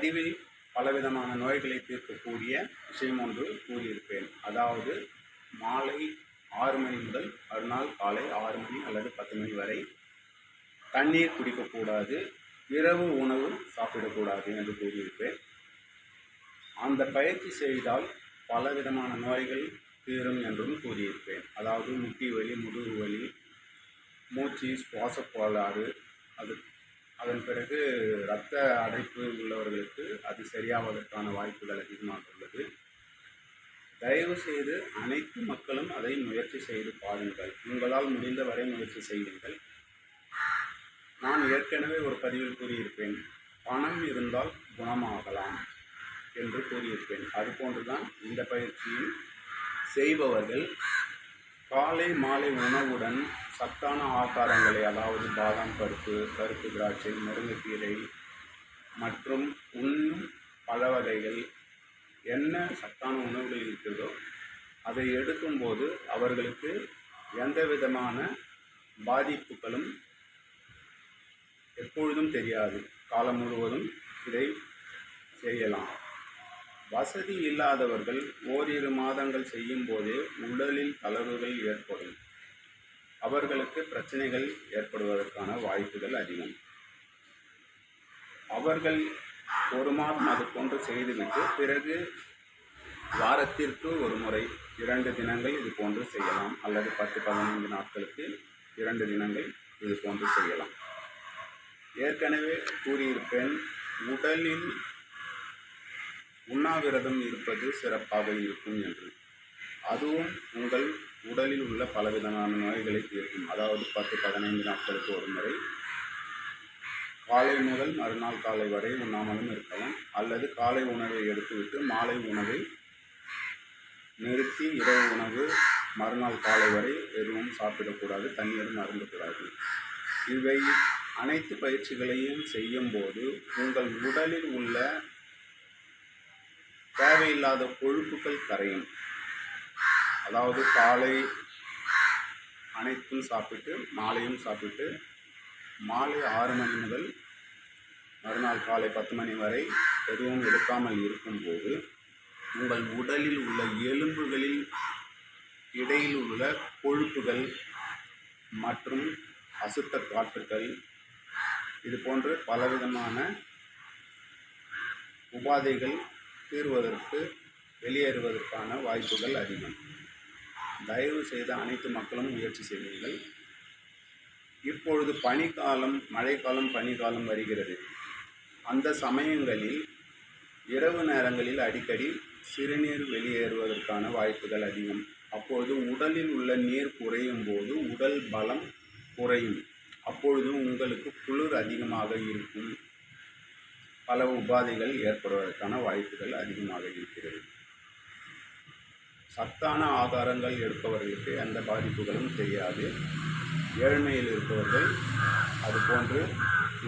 பதிவில் பலவிதமான நோய்களை தீர்க்கக்கூடிய விஷயம் ஒன்று கூறியிருப்பேன். அதாவது மாலை ஆறு மணி முதல் மறுநாள் காலை ஆறு மணி அல்லது பத்து மணி வரை தண்ணீர் குடிக்கக்கூடாது இரவு உணவு சாப்பிடக்கூடாது என்று கூறியிருப்பேன். அந்த பயிற்சி செய்தால் பலவிதமான நோய்கள் தீரும் என்றும் கூறியிருப்பேன். அதாவது முட்டி வலி முதுகு வலி மூச்சு சுவாசக் கோளாறு அதன் பிறகு இரத்த அடைப்பு உள்ளவர்களுக்கு அது சரியாவதற்கான வாய்ப்புகள் அதிகமாக உள்ளது தயவு செய்து அனைத்து மக்களும் அதை முயற்சி செய்து பாருங்கள். உங்களால் முடிந்தவரை முயற்சி செய்யுங்கள். நான் ஏற்கனவே ஒரு பதிவில் கூறியிருப்பேன் பணம் இருந்தால் குணமாகலாம் என்று கூறியிருப்பேன். அதுபோன்றுதான் இந்த பயிற்சியும் செய்பவர்கள் காலை மாலை உணவுடன் சத்தான ஆகாரங்களை அதாவது பாதாம் பருப்பு கருப்பு திராட்சை முருங்கைக்கீரை மற்றும் உண்ணும் பழ வகைகள் என்ன சத்தான உணவுகள் இருக்கிறதோ அதை எடுக்கும்போது அவர்களுக்கு எந்த விதமான பாதிப்புகளும் எப்பொழுதும் தெரியாது. காலம் முழுவதும் இதை செய்யலாம். வசதி இல்லாதவர்கள் ஓரிரு மாதங்கள் செய்யும் போதே உடலில் தளர்வுகள் ஏற்படும். அவர்களுக்கு பிரச்சனைகள் ஏற்படுவதற்கான வாய்ப்புகள் அதிகம். அவர்கள் ஒரு மாதம் அது போன்று செய்துவிட்டு பிறகு வாரத்திற்கு ஒரு முறை இரண்டு தினங்கள் இது போன்று செய்யலாம். அல்லது பத்து பதினைந்து நாட்களுக்கு இரண்டு தினங்கள் இது போன்று செய்யலாம். ஏற்கனவே கூறியிருப்பேன் உடலில் உண்ணாவிரதம் இருப்பது சிறப்பாக இருக்கும் என்று. அதுவும் உடலில் உள்ள பலவிதமான நோய்களை தீர்க்கும். அதாவது பத்து பதினைந்து நாட்களுக்கு ஒரு முறை. காலை முதல் மறுநாள் காலை வரை உண்ணாமலும் இருக்கலாம். அல்லது காலை உணவை எடுத்துவிட்டு மாலை உணவை நிறுத்தி இரவு உணவு மறுநாள் காலை வரை எதுவும் சாப்பிடக்கூடாது தண்ணீரும் அருந்தக்கூடாது. இவை அனைத்து பயிற்சிகளையும் செய்யும்போது உங்கள் உடலில் உள்ள தேவையில்லாத கொழுப்புகள் கரையும். அதாவது காலை அனைத்தும் சாப்பிட்டு மாலையும் சாப்பிட்டு மாலை ஆறு மணி முதல் மறுநாள் காலை பத்து மணி வரை எதுவும் எடுக்காமல் இருக்கும்போது உங்கள் உடலில் உள்ள எலும்புகளில் இடையில் உள்ள கொழுப்புகள் மற்றும் அசுத்த காற்றுகள் இது போன்று பலவிதமான உபாதைகள் தீர்வதற்கு வெளியேறுவதற்கான வாய்ப்புகள் அதிகம். தயவு செய்து அனைத்து மக்களும் முயற்சி செய்யுங்கள். இப்பொழுது பனிக்காலம் மழைக்காலம் பனிக்காலம் வருகிறது. அந்த சமயங்களில் இரவு நேரங்களில் அடிக்கடி சிறுநீர் வெளியேறுவதற்கான வாய்ப்புகள் அதிகம். அப்பொழுது உடலில் உள்ள நீர் குறையும் போது உடல் பலம் குறையும். அப்பொழுது உங்களுக்கு குளிர் அதிகமாக இருக்கும். பல உபாதைகள் ஏற்படுவதற்கான வாய்ப்புகள் அதிகமாக இருக்கிறது. சத்தான ஆகாரங்கள் எடுப்பவர்களுக்கு எந்த பாதிப்புகளும் தெரியாது. ஏழ்மையில் இருப்பவர்கள் அது போன்று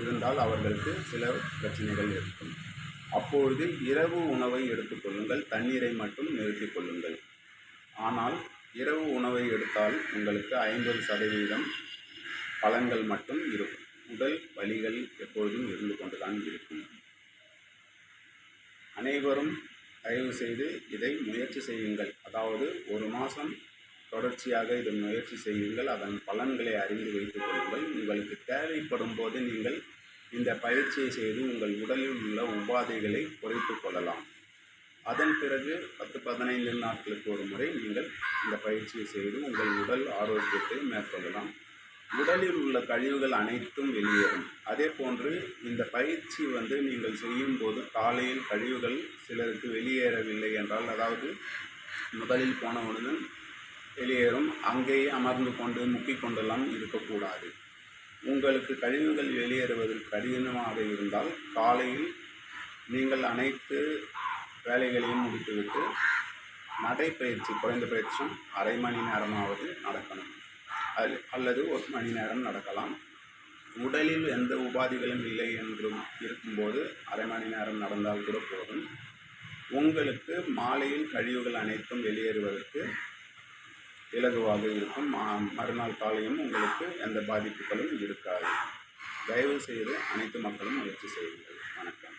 இருந்தால் அவர்களுக்கு சில பிரச்சனைகள் இருக்கும். அப்பொழுது இரவு உணவை எடுத்துக்கொள்ளுங்கள் தண்ணீரை மட்டும் நிறுத்திக் கொள்ளுங்கள். ஆனால் இரவு உணவை எடுத்தால் உங்களுக்கு ஐம்பது சதவீதம் பலன்கள் மட்டும் இருக்கும். உடல் வலிகள் எப்பொழுதும் இருந்து கொண்டுதான் இருக்கும். அனைவரும் தயவு செய்து இதை முயற்சி செய்யுங்கள். அதாவது ஒரு மாதம் தொடர்ச்சியாக இதை முயற்சி செய்யுங்கள். அதன் பலன்களை அறிந்து வைத்துக் கொள்ளுங்கள். உங்களுக்கு தேவைப்படும் போது நீங்கள் இந்த பயிற்சியை செய்து உங்கள் உடலில் உள்ள உபாதைகளை குறைத்து கொள்ளலாம். அதன் பிறகு பத்து பதினைந்து நாட்களுக்கு ஒரு முறை நீங்கள் இந்த பயிற்சியை செய்து உங்கள் உடல் ஆரோக்கியத்தை மேற்கொள்ளலாம். உடலில் உள்ள கழிவுகள் அனைத்தும் வெளியேறும். அதே போன்று இந்த பயிற்சி வந்து நீங்கள் செய்யும் போது காலையில் கழிவுகள் சிலருக்கு வெளியேறவில்லை என்றால் அதாவது முதலில் போனவுடன் வெளியேறும் அங்கேயே அமர்ந்து கொண்டு முக்கிக் கொண்டெல்லாம் இருக்கக்கூடாது. உங்களுக்கு கழிவுகள் வெளியேறுவதற்கு கடினமாக இருந்தால் காலையில் நீங்கள் அனைத்து வேலைகளையும் முடித்துவிட்டு நடைப்பயிற்சி குறைந்த பயிற்சியும் அரை மணி நேரமாவது நடக்கணும். அது அல்லது ஒரு மணி நேரம் நடக்கலாம். உடலில் எந்த உபாதிகளும் இல்லை என்றும் இருக்கும்போது அரை மணி நேரம் நடந்தால் கூட போதும். உங்களுக்கு மாலையில் கழிவுகள் அனைத்தும் வெளியேறுவதற்கு இலகுவாக இருக்கும். மா- மறுநாள் காலையும் உங்களுக்கு எந்த பாதிப்புகளும் இருக்காது. தயவு செய்து அனைத்து மக்களும் முயற்சி செய்யுங்கள். வணக்கம்.